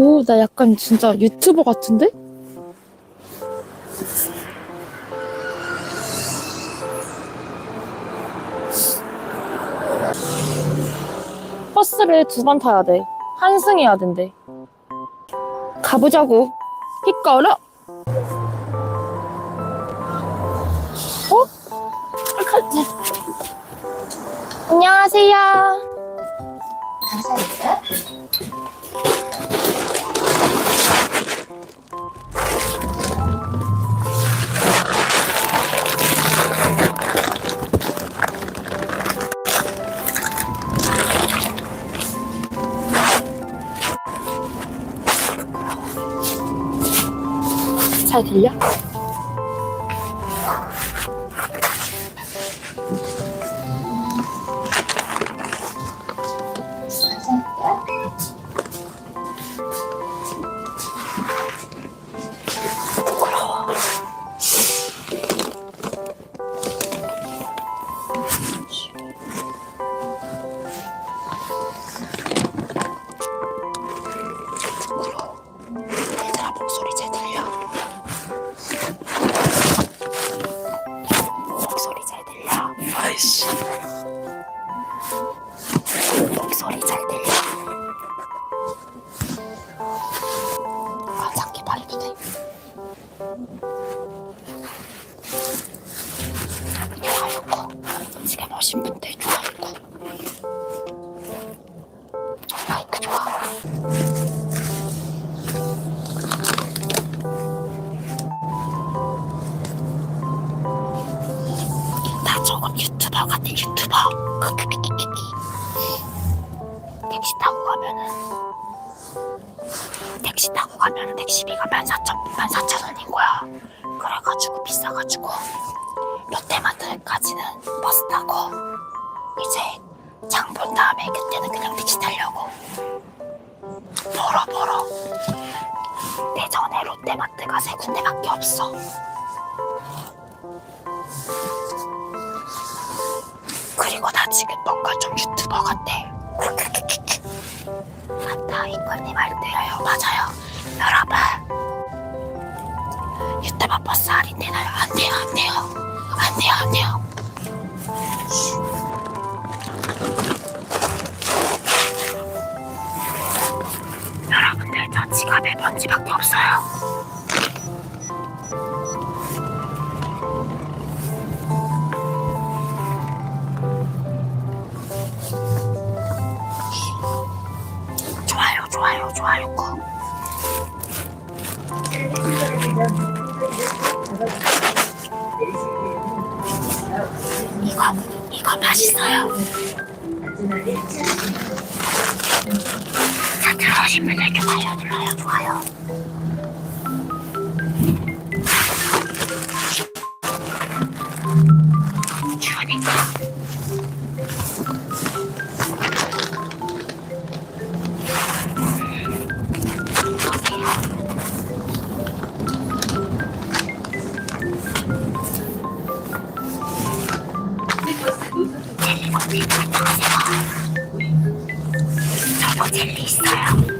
오, 나 약간 진짜 유튜버 같은데? 버스를 두 번 타야 돼. 한승해야 된대. 가보자고. 히꺼라. 어? 가지. 안녕하세요. 감사합니다. 잘 들려? 감 지금 오신 분들 롯데마트까지는 버스 타고 이제 장 본 다음에 그때는 그냥 택시 타려고. 벌어 벌어. 대전에 롯데마트가 세 군데밖에 없어. 그리고 나 지금 뭔가 좀 유튜버 같아. 맞다, 이건님 말 들어요. 맞아요. 여러분. 유튜버 버스 할인 되나요? 안 돼요, 안 돼요. 안 돼요, 안 돼요. 먼지밖에 없어요. 좋아요, 좋아요, 좋아요 꼭. 이거, 이거 맛있어요. 자, 들어오신 분들. 젤리 먹기 안녕하세요. 저거 젤리 있어요.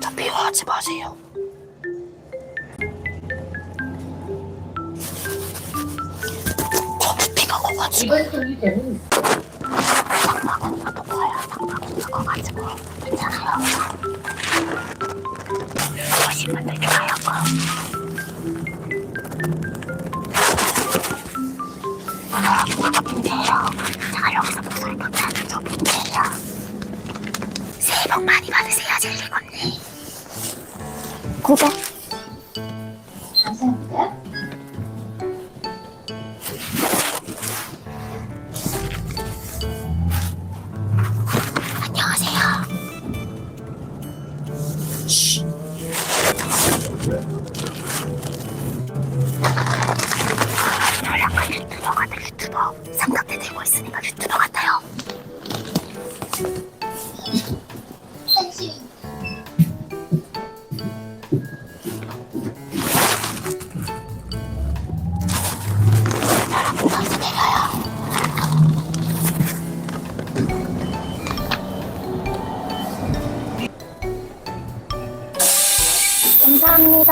저 미워하지 마세요. 저 부피가 커가지고 상마공사 높아요. 상마공사 커가지고 괜찮아요. 분들 좋아요. 여 복 많이 받으세요, 젤리건님. 구독.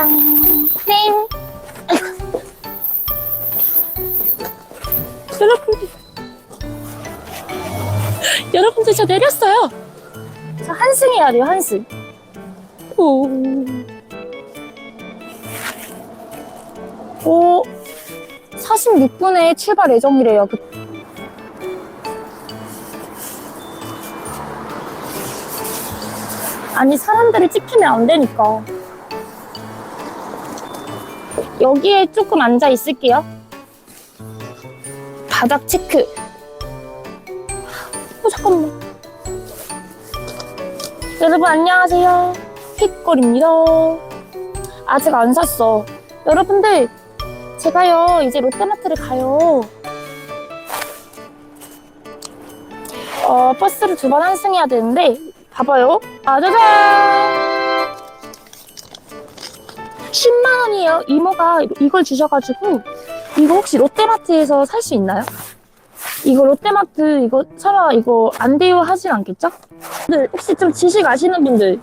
감사합니다. 땡. 여러분, 여러분들 저 내렸어요. 저 한승 해야 돼요, 한승. 오. 오, 46분에 출발 예정이래요. 그- 아니, 사람들이 찍히면 안 되니까. 여기에 조금 앉아 있을게요. 바닥 체크. 어, 잠깐만. 여러분, 안녕하세요. 픽걸입니다. 아직 안 샀어. 여러분들, 제가요, 이제 롯데마트를 가요. 어, 버스를 두 번 환승해야 되는데, 봐봐요. 아자잔! 원이에요. 이모가 이걸 주셔가지고, 이거 혹시 롯데마트에서 살 수 있나요? 이거 롯데마트 이거 설마 이거 안 돼요 하진 않겠죠? 근데 혹시 좀 지식 아시는 분들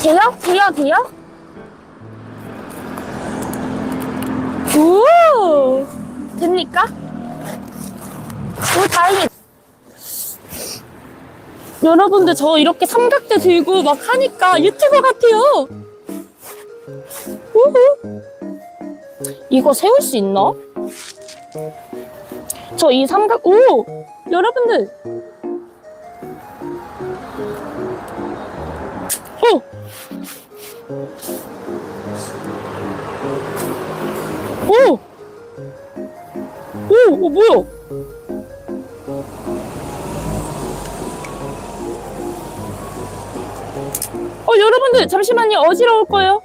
돼요? 돼요? 돼요? 오 됩니까? 오 다행히 여러분들 저 이렇게 삼각대 들고 막 하니까 유튜버 같아요 이거 세울 수 있나? 저 이 삼각 오 여러분들 오 오! 오! 오, 뭐야? 어, 여러분들, 잠시만요. 어지러울 거예요.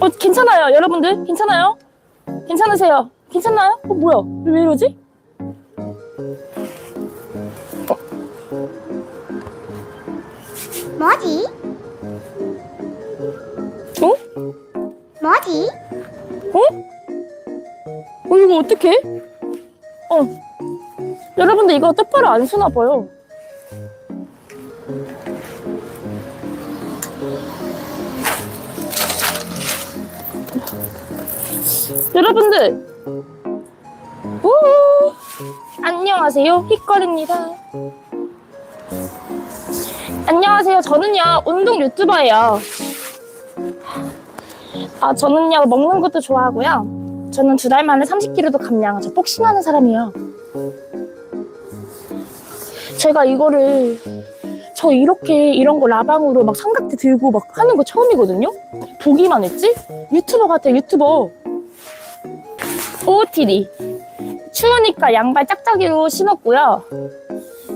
어, 괜찮아요. 여러분들, 괜찮아요? 괜찮으세요? 괜찮나요? 어, 뭐야? 왜 이러지? 뭐지? 어? 뭐지? 어, 이거 어떡해? 어. 여러분들, 이거 똑바로 안 쓰나 봐요. 여러분들, 우 안녕하세요. 휘걸입니다. 안녕하세요. 저는요, 운동 유튜버예요. 아, 저는요, 먹는 것도 좋아하고요. 저는 두 달 만에 30kg도 감량. 저 복싱하는 사람이에요. 제가 이거를 저 이렇게 이런 거 라방으로 막 삼각대 들고 막 하는 거 처음이거든요. 보기만 했지? 유튜버 같아 유튜버. OOTD. 추우니까 양발 짝짝이로 신었고요.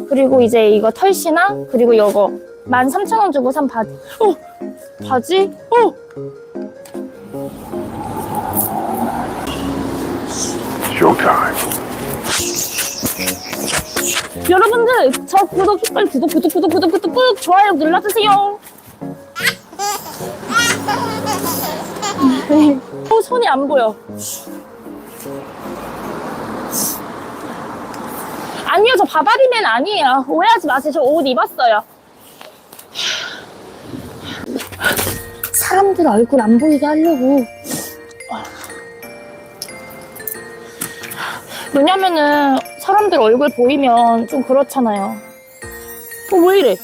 그리고 이제 이거 털시나 그리고 이거 13,000원 주고 산 바지. 어, 바지? 어. 여러분들 저 구독 빨리 구독 구독 구독 구독 구독 꾹 좋아요 눌러주세요. 어 손이 안 보여. 아니요 저 바바리맨 아니에요. 오해하지 마세요. 저 옷 입었어요. 사람들 얼굴 안 보이게 하려고. 왜냐면은 사람들 얼굴 보이면 좀 그렇잖아요. 어, 왜 이래?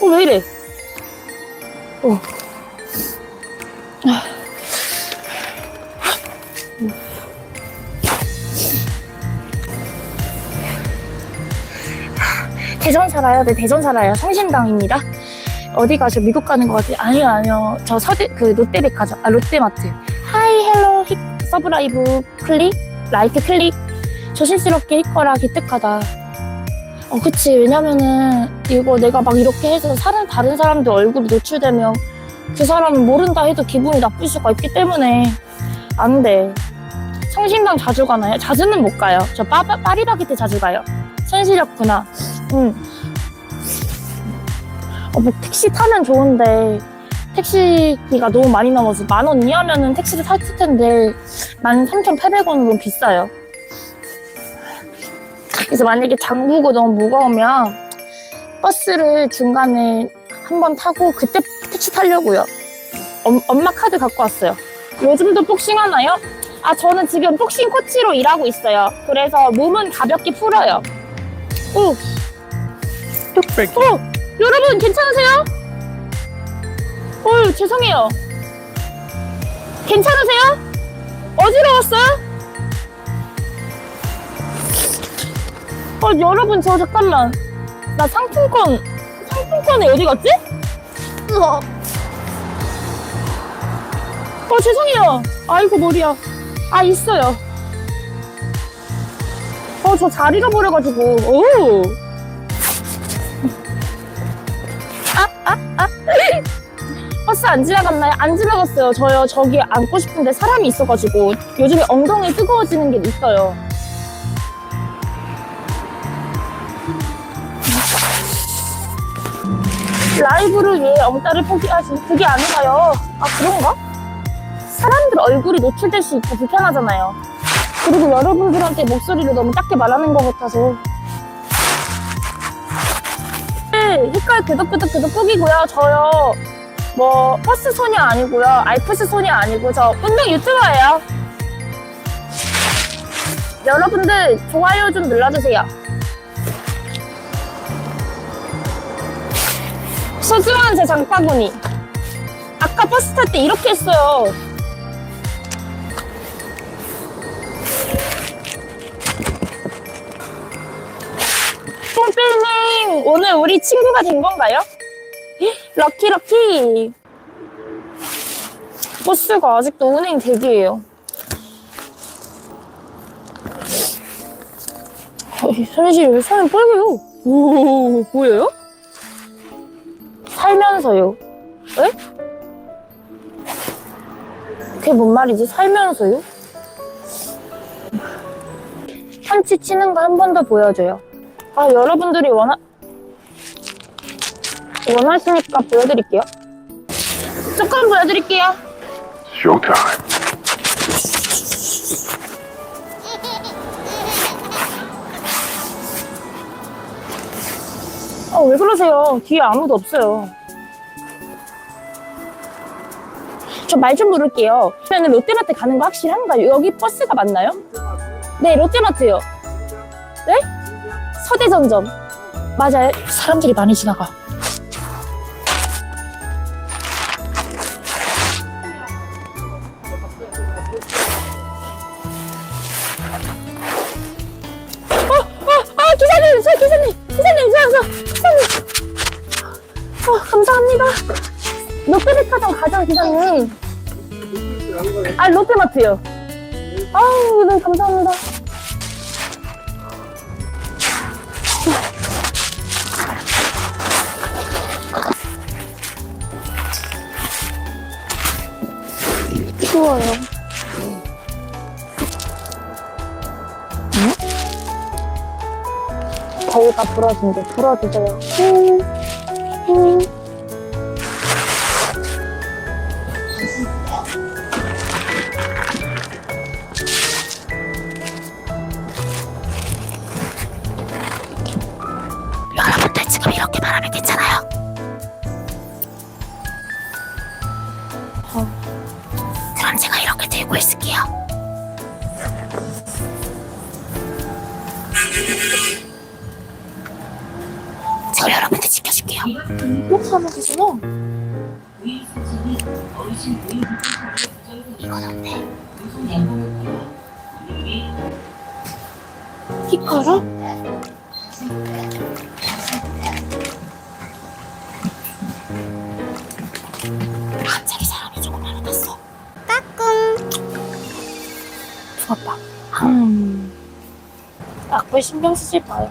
어, 왜 이래? 어. 대전 살아요. 네, 대전 살아요. 성심당입니다. 어디 가죠? 미국 가는 것 같아요. 아니요, 아니요. 저 서대, 그 롯데백화점, 아, 롯데마트. 하이, 헬로, 히, 서브라이브, 클릭, 라이트 클릭. 조심스럽게 했거라 기특하다. 어, 그치. 왜냐면은, 이거 내가 막 이렇게 해서 사람, 다른 사람들 얼굴이 노출되면 그 사람은 모른다 해도 기분이 나쁠 수가 있기 때문에 안 돼. 성심당 자주 가나요? 자주는 못 가요. 저 파, 파리바게트 자주 가요. 손실렸구나. 음. 어, 뭐 택시 타면 좋은데 택시비가 너무 많이 넘어서 만 원 이하면은 택시를 탔을 텐데 만 삼천 팔백 원은 비싸요. 그래서 만약에 장보고 너무 무거우면 버스를 중간에 한 번 타고 그때 택시 타려고요. 엄, 엄마 카드 갖고 왔어요. 요즘도 복싱 하나요? 아, 저는 지금 복싱 코치로 일하고 있어요. 그래서 몸은 가볍게 풀어요. 오! 뚝배기. 어! 여러분, 괜찮으세요? 어, 죄송해요. 괜찮으세요? 어지러웠어요? 어, 여러분, 저 잠깐만. 나 상품권, 상품권이 어디 갔지? 우와. 어, 죄송해요. 아이고, 머리야. 아, 있어요. 어, 저 잘 잃어버려가지고. 오! 버스 안 지나갔나요? 안 지나갔어요. 저요, 저기 앉고 싶은데 사람이 있어가지고. 요즘에 엉덩이 뜨거워지는 게 있어요. 라이브를 위해 엉따를 포기하신 그게 아닌가요? 아, 그런가? 사람들 얼굴이 노출될 수 있고 불편하잖아요. 그리고 여러분들한테 목소리를 너무 작게 말하는 것 같아서. 네, 헷갈 그덕그덕 그덕 꾹이고요. 저요, 뭐, 버스 소녀 아니고요. 알프스 소녀 아니고, 저 운동 유튜버예요. 여러분들, 좋아요 좀 눌러주세요. 소중한 제 장바구니. 아까 버스 탈 때 이렇게 했어요. 뽕필님, 오늘 우리 친구가 된 건가요? 헉, 럭키, 럭키. 버스가 아직도 운행 대기예요. 손실 왜 손이 빨개요? 오, 보여요? 살면서요. 에? 그게 뭔 말이지? 살면서요? 펀치 치는 거 한 번 더 보여줘요. 아, 여러분들이 원하, 원하시니까 보여드릴게요. 조금 보여드릴게요. Showtime. 아, 왜 그러세요? 뒤에 아무도 없어요. 저 말 좀 물을게요. 그러면 롯데마트 가는 거 확실한가요? 여기 버스가 맞나요? 네, 롯데마트요. 네? 서대전점. 맞아요. 사람들이 많이 지나가. 아, 기사님, 저 기사님, 기사님, 저, 저, 기사님. 어, 감사합니다. 롯데백화점 가자, 기사님. 아, 롯데마트요. 아우, 네, 감사합니다. 추워요. 거울 다 부러진데 불어주세요. 음, 음. 여러분들 지금 이렇게 말하면 괜찮 제가 여러분들 지켜줄게요. 꼭 사면. 이건 어때? 히카라? 갑자기 사람이 조금 많아졌어. 죽었다. 음. 악플 신경 쓰지 마요.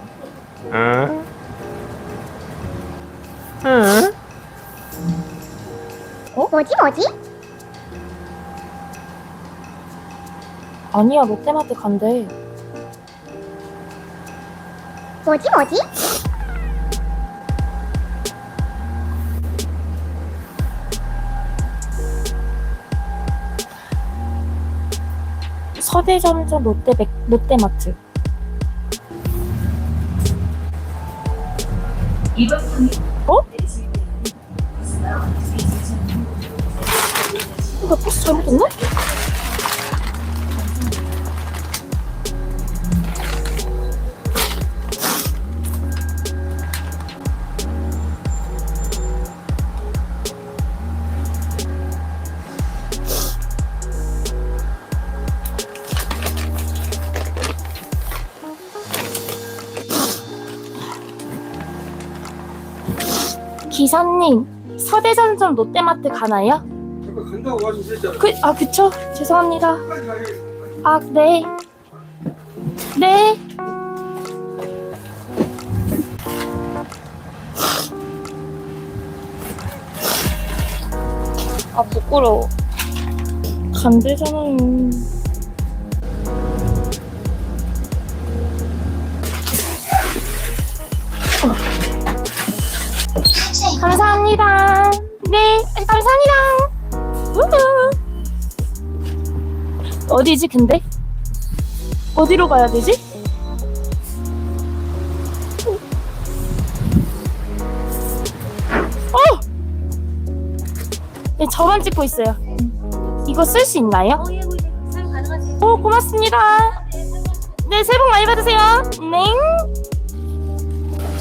Huh? 뭐지 뭐지? 아니야, 롯데마트 간대. 뭐지 뭐지? 서대점점 롯데 백, 롯데마트. 이거 버스 잘못했나? 기사님, 서대점점 롯데마트 가나요? 하시면 됐잖아. 그, 아, 그쵸. 죄송합니다. 아, 네. 네. 아, 부끄러워. 간대잖아요. 감사합니다. 네, 감사합니다. 우후. 어디지, 근데? 어디로 가야 되지? 어! 네, 저만 찍고 있어요. 이거 쓸 수 있나요? 오, 고맙습니다. 네, 새해 복 많이 받으세요. 네.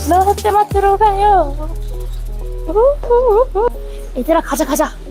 롯데마트로 가요. 얘들아, 가자, 가자.